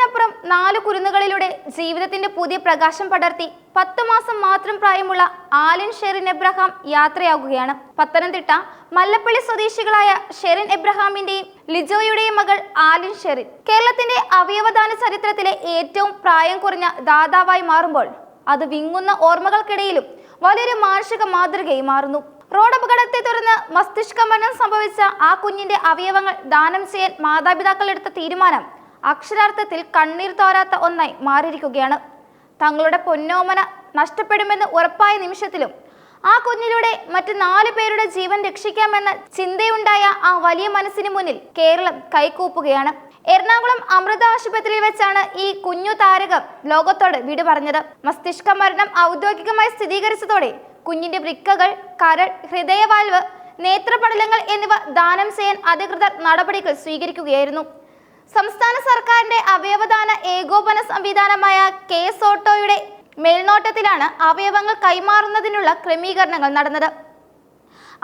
പതിറ്റാണ്ടിനപ്പുറം നാല് കുരുന്നുകളിലൂടെ ജീവിതത്തിന്റെ പുതിയ പ്രകാശം പടർത്തി പത്തു മാസം മാത്രം പ്രായമുള്ള ആലിൻ ഷെറിൻ എബ്രഹാം യാത്രയാകുകയാണ് പത്തനംതിട്ട മല്ലപ്പള്ളി സ്വദേശികളായ ഷെറിൻ എബ്രഹാമിന്റെയും ലിജോയുടെയും മകൾ ആലിൻ ഷെറിൻ. കേരളത്തിന്റെ അവയവദാന ചരിത്രത്തിലെ ഏറ്റവും പ്രായം കുറഞ്ഞ ദാതാവായി മാറുമ്പോൾ അത് വിങ്ങുന്ന ഓർമ്മകൾക്കിടയിലും വലിയൊരു മാനുഷിക മാതൃകയായി മാറുന്നു. റോഡപകടത്തെ തുടർന്ന് മസ്തിഷ്ക മരണം സംഭവിച്ച ആ കുഞ്ഞിന്റെ അവയവങ്ങൾ ദാനം ചെയ്യാൻ മാതാപിതാക്കൾ എടുത്ത തീരുമാനം അക്ഷരാർത്ഥത്തിൽ കണ്ണീർ തോരാത്ത ഒന്നായി മാറിയിരിക്കുകയാണ്. തങ്ങളുടെ പൊന്നോമന നഷ്ടപ്പെടുമെന്ന് ഉറപ്പായ നിമിഷത്തിലും ആ കുഞ്ഞിലൂടെ മറ്റു നാല് പേരുടെ ജീവൻ രക്ഷിക്കാമെന്ന ചിന്തയുണ്ടായ ആ വലിയ മനസ്സിന് മുന്നിൽ കേരളം കൈകൂപ്പുകയാണ് എറണാകുളം അമൃത ആശുപത്രിയിൽ വെച്ചാണ് ഈ കുഞ്ഞു താരകം ലോകത്തോട് വിട പറഞ്ഞത്. മസ്തിഷ്ക മരണം ഔദ്യോഗികമായി സ്ഥിരീകരിച്ചതോടെ കുഞ്ഞിന്റെ വൃക്കകൾ കരൾ ഹൃദയവാൽവ് നേത്രപടലങ്ങൾ എന്നിവ ദാനം ചെയ്യാൻ അധികൃതർ നടപടികൾ സ്വീകരിക്കുകയായിരുന്നു. സംസ്ഥാന സർക്കാരിന്റെ അവയവദാന ഏകോപന സംവിധാനമായ കെ എസ് ഓട്ടോയുടെ മേൽനോട്ടത്തിലാണ് അവയവങ്ങൾ കൈമാറുന്നതിനുള്ള ക്രമീകരണങ്ങൾ നടന്നത്.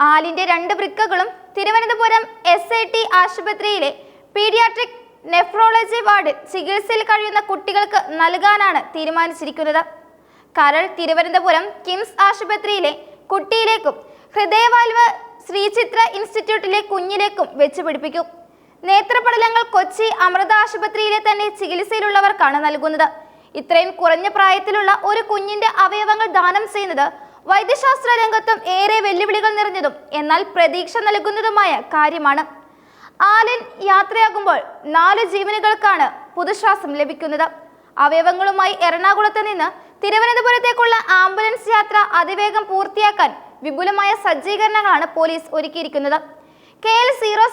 ആലിന്റെ രണ്ട് വൃക്കകളും തിരുവനന്തപുരം എസ് ഐ ടി ആശുപത്രിയിലെ പീഡിയാട്രിക് നെഫ്രോളജി വാർഡിൽ ചികിത്സയിൽ കഴിയുന്ന കുട്ടികൾക്ക് നൽകാനാണ് തീരുമാനിച്ചിരിക്കുന്നത്. കരൾ തിരുവനന്തപുരം കിംസ് ആശുപത്രിയിലെ കുട്ടിയിലേക്കും ഹൃദയവാൽവ് ശ്രീചിത്ര ഇൻസ്റ്റിറ്റ്യൂട്ടിലെ കുഞ്ഞിലേക്കും വെച്ച് പിടിപ്പിക്കും നേത്രപടലങ്ങൾ കൊച്ചി അമൃത ആശുപത്രിയിലെ തന്നെ ചികിത്സയിലുള്ളവർക്കാണ് നൽകുന്നത്. ഇത്രയും കുറഞ്ഞ പ്രായത്തിലുള്ള ഒരു കുഞ്ഞിന്റെ അവയവങ്ങൾ ദാനം ചെയ്യുന്നത് വൈദ്യശാസ്ത്ര രംഗത്തും ഏറെ വെല്ലുവിളികൾ നിറഞ്ഞതും എന്നാൽ പ്രതീക്ഷ നൽകുന്നതുമായ കാര്യമാണ്. ആലിൻ യാത്രയാകുമ്പോൾ നാല് ജീവനുകൾക്കാണ് പുതുശ്വാസം ലഭിക്കുന്നത്. അവയവങ്ങളുമായി എറണാകുളത്ത് നിന്ന് തിരുവനന്തപുരത്തേക്കുള്ള ആംബുലൻസ് യാത്ര അതിവേഗം പൂർത്തിയാക്കാൻ വിപുലമായ സജ്ജീകരണങ്ങളാണ് പോലീസ് ഒരുക്കിയിരിക്കുന്നത്. K L zero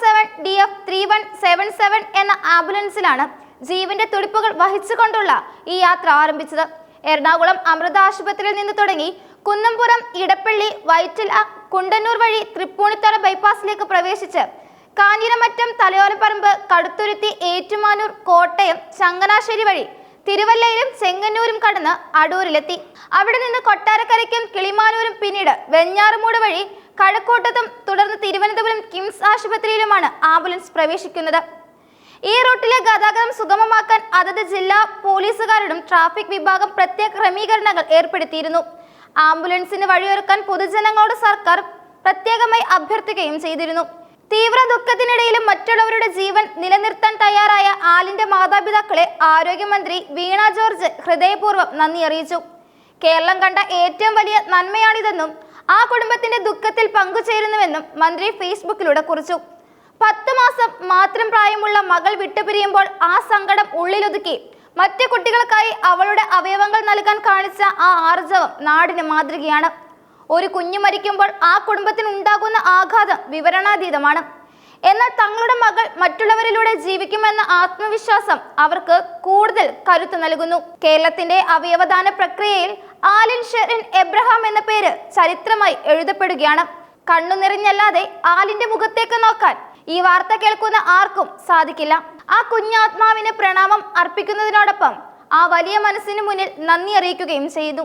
one seven seven എന്ന ആംബുലൻസിലാണ് ജീവന്റെ തുടിപ്പുകൾ വഹിച്ചുകൊണ്ടുള്ള ഈ യാത്ര ആരംഭിച്ചത്. എറണാകുളം അമൃത ആശുപത്രിയിൽ നിന്ന് തുടങ്ങി കുന്നംപുരം ഇടപ്പള്ളി വൈറ്റില കുണ്ടന്നൂർ വഴി തൃപ്പൂണിത്തറ ബൈപ്പാസിലേക്ക് പ്രവേശിച്ച് കാഞ്ഞിരമറ്റം തലയോലപ്പറമ്പ് കടുത്തുരുത്തി ഏറ്റുമാനൂർ കോട്ടയം ചങ്ങനാശ്ശേരി വഴി തിരുവല്ലയിലും ചെങ്ങന്നൂരും കടന്ന് അടൂരിലെത്തി. അവിടെ നിന്ന് കൊട്ടാരക്കരയ്ക്കും കിളിമാനൂരും പിന്നീട് വെഞ്ഞാറുമൂട് വഴി കഴക്കൂട്ടത്തും തുടർന്ന് തിരുവനന്തപുരം കിംസ് ആശുപത്രിയിലുമാണ് ആംബുലൻസ് പ്രവേശിക്കുന്നത്. ഈ റൂട്ടിലെ ഗതാഗതം സുഗമമാക്കാൻ അതത് ജില്ലാ പോലീസുകാരുടെ ട്രാഫിക് വിഭാഗം പ്രത്യേക ക്രമീകരണങ്ങൾ ഏർപ്പെടുത്തിയിരുന്നു. ആംബുലൻസിന് വഴിയൊരുക്കാൻ പൊതുജനങ്ങളോട് സർക്കാർ പ്രത്യേകമായി അഭ്യർത്ഥിക്കുകയും ചെയ്തിരുന്നു. തീവ്ര ദുഃഖത്തിനിടയിലും മറ്റുള്ളവരുടെ ജീവൻ നിലനിർത്താൻ തയ്യാറായ ആലിന്റെ മാതാപിതാക്കളെ ആരോഗ്യമന്ത്രി വീണ ജോർജ് ഹൃദയപൂർവം നന്ദി അറിയിച്ചു. കേരളം കണ്ട ഏറ്റവും വലിയ നന്മയാണിതെന്നും ആ കുടുംബത്തിന്റെ ദുഃഖത്തിൽ പങ്കുചേരുന്നുവെന്നും മന്ത്രി ഫേസ്ബുക്കിലൂടെ കുറിച്ചു. പത്ത് മാസം മാത്രം പ്രായമുള്ള മകൾ വിട്ടുപിരിയുമ്പോൾ ആ സങ്കടം ഉള്ളിലൊതുക്കി മറ്റു കുട്ടികൾക്കായി അവളുടെ അവയവങ്ങൾ നൽകാൻ കാണിച്ച ആ ആർജവം നാടിന് മാതൃകയാണ്. ഒരു കുഞ്ഞു മരിക്കുമ്പോൾ ആ കുടുംബത്തിന് ഉണ്ടാകുന്ന ആഘാതം വിവരണാതീതമാണ്. എന്നാൽ തങ്ങളുടെ മകൾ മറ്റുള്ളവരിലൂടെ ജീവിക്കുമെന്ന ആത്മവിശ്വാസം അവർക്ക് കൂടുതൽ കരുത്തു നൽകുന്നു. കേരളത്തിന്റെ അവയവദാന പ്രക്രിയയിൽ ആലിൻ ഷെറിൻ എബ്രഹാം എന്ന പേര് ചരിത്രമായി എഴുതപ്പെടുകയാണ്. കണ്ണു നിറഞ്ഞല്ലാതെ ആലിന്റെ മുഖത്തേക്ക് നോക്കാൻ ഈ വാർത്ത കേൾക്കുന്ന ആർക്കും സാധിക്കില്ല. ആ കുഞ്ഞാത്മാവിന് പ്രണാമം അർപ്പിക്കുന്നതിനോടൊപ്പം ആ വലിയ മനസ്സിന് മുന്നിൽ നന്ദി അറിയിക്കുകയും ചെയ്തു.